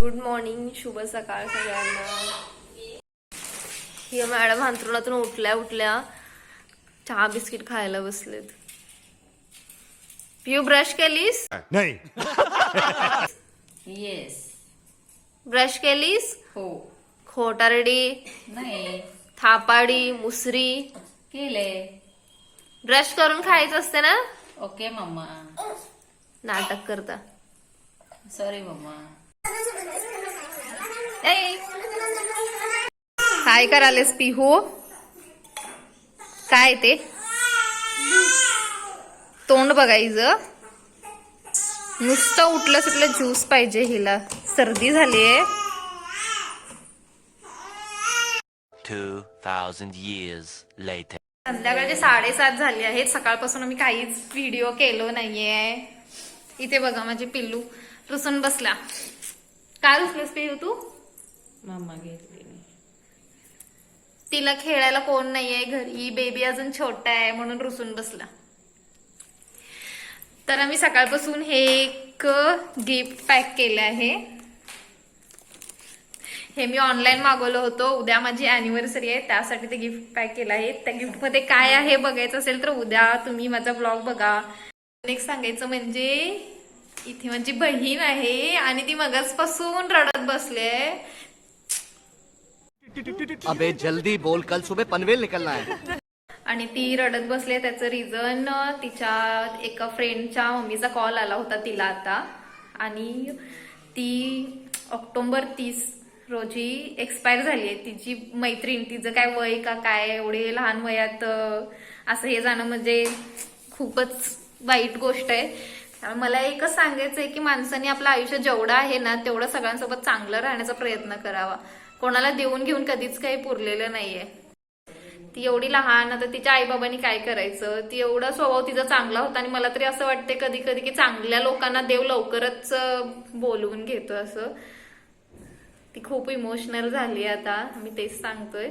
Good morning शुभ सकाळ सगळ्यांना. ही मॅडम अंथरुणातून उठल्या उठल्या चहा बिस्किट खायला बसलेत. पिऊ ब्रश केलीस? नाही. येस ब्रश केलीस? हो. खोटारडी नाही. थापाडी मुसरी? केले. ब्रश करून खायचं असते ना? ओके मम्मा नाटक करता. सॉरी मम्मा काय करालेस पिहू काय ते? तोंड बघायचं नुसतं उठलं सुटलं ज्यूस पाहिजे हिला. सर्दी झालीये. 2,000 years later. संध्याकाळचे साडेसात झाले आहेत. सकाळपासून मी काहीच व्हिडिओ केलो नाहीये. इथे बघा माझी पिल्लू. रुसून बसला. काय रुसलीस पिल्लू तू? मम्मा घेतली तिला खेळायला कोण नाहीये घरी. बेबी अजून छोटा आहे म्हणून रुसून बसला. तर आम्ही सकाळपासून हे एक गिफ्ट पॅक केलं आहे. हे मी ऑनलाईन मागवलं होतं. उद्या माझी अॅनिव्हर्सरी आहे त्यासाठी ते गिफ्ट पॅक केलं आहे. त्या गिफ्टमध्ये काय आहे बघायचं असेल तर उद्या तुम्ही माझा ब्लॉग बघा. नेक्स्ट सांगायचं म्हणजे इथे माझी बहीण आहे आणि ती मगजपासून रडत बसली. आहे अबे जल्दी बोल. कल सुबह पनवेल निकलना है. आणि ती रडत बसले. त्याचं रिझन तिच्या एका फ्रेंडच्या मम्मीचा कॉल आला होता तिला आता. आणि ती ऑक्टोबर तीस रोजी एक्सपायर झाली आहे. तिची मैत्रीण तिचं काय वय का काय एवढे लहान वयात असं हे जाणं म्हणजे खूपच वाईट गोष्ट आहे. त्यामुळे मला एकच सांगायचं आहे की माणसाने आपलं आयुष्य जेवढं आहे ना तेवढं सगळ्यांसोबत चांगलं राहण्याचा प्रयत्न करावा. कोणाला देऊन घेऊन कधीच काही पुरलेलं नाहीये. ती एवढी लहान आता तिच्या आईबाबांनी काय करायचं? ती एवढा स्वभाव तिचा चांगला होता आणि मला तरी असं वाटते कधी कधी की चांगल्या लोकांना देव लवकरच बोलवून घेतो असं. ती खूप इमोशनल झाली आता मी तेच सांगतोय.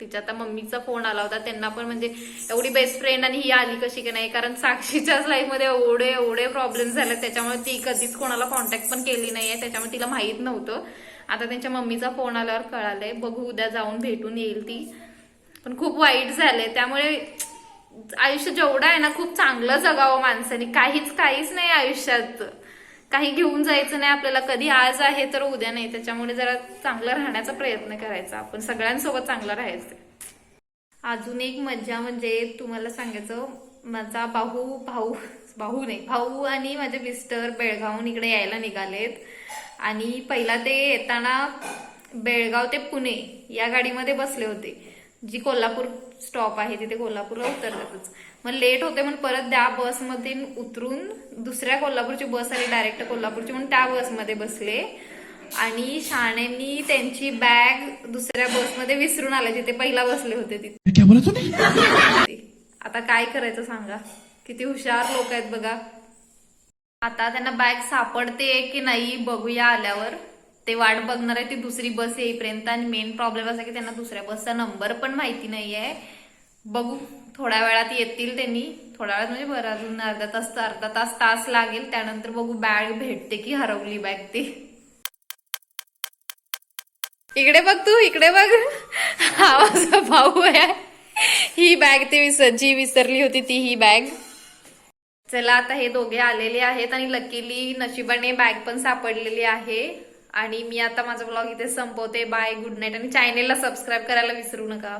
तिच्या आता मम्मीचा फोन आला होता. त्यांना पण म्हणजे एवढी बेस्ट फ्रेंड आणि ही आली कशी की नाही? कारण साक्षीच्याच लाईफमध्ये एवढे एवढे प्रॉब्लेम झाले. त्याच्यामुळे ती कधीच कोणाला कॉन्टॅक्ट पण केली नाहीये. त्याच्यामुळे तिला माहीत नव्हतं. आता त्यांच्या मम्मीचा फोन आल्यावर कळालंय. बघू उद्या जाऊन भेटून येईल ती. पण खूप वाईट झाले त्यामुळे आयुष्य जेवढं आहे ना खूप चांगलं जगावं माणसाने. काहीच काहीच नाही आयुष्यात. काही घेऊन जायचं नाही आपल्याला कधी आज आहे तर उद्या नाही. त्याच्यामुळे जरा चांगलं राहण्याचा प्रयत्न करायचा. आपण सगळ्यांसोबत चांगलं राहायचं. अजून एक मज्जा म्हणजे तुम्हाला सांगायचं माझा भाऊ भाऊ भाऊ नाही भाऊ आणि माझे मिस्टर बेळगावहून इकडे यायला निघालेत. आणि पहिला ते येताना बेळगाव ते पुणे या गाडीमध्ये बसले होते. जी कोल्हापूर स्टॉप आहे तिथे कोल्हापूरला उतरतातच मग लेट होते म्हणून परत त्या बसमध्ये उतरून दुसऱ्या कोल्हापूरची बस आली डायरेक्ट कोल्हापूरची. म्हणून त्या बसमध्ये बसले. आणि शाळेंनी त्यांची बॅग दुसऱ्या बसमध्ये विसरून आले जिथे पहिला बसले होते तिथे. आता काय करायचं सांगा? किती हुशार लोक आहेत बघा. आता त्यांना बॅग सापडते की नाही बघूया आल्यावर. ते वाट बघणार आहे ती दुसरी बस येईपर्यंत. आणि मेन प्रॉब्लेम असा की त्यांना दुसऱ्या बसचा नंबर पण माहिती नाहीये. बघू थोड्या वेळात येतील त्यांनी. थोड्या वेळात म्हणजे बरं अजून अर्धा तास अर्धा तास तास लागेल. त्यानंतर बघू बॅग भेटते की हरवली बॅग ती. इकडे बघ तू इकडे बघ. हा माझा भाऊ आहे. ही बॅग ती विसर जी विसरली होती ती ही बॅग चला आता हे दोघे आलेले आहेत आणि लकीली नशिबाने बॅग पण सापडलेली आहे. आणि मी आता माझा ब्लॉग इथे संपवते. बाय गुड नाईट आणि चॅनेलला सबस्क्राईब करायला विसरू नका.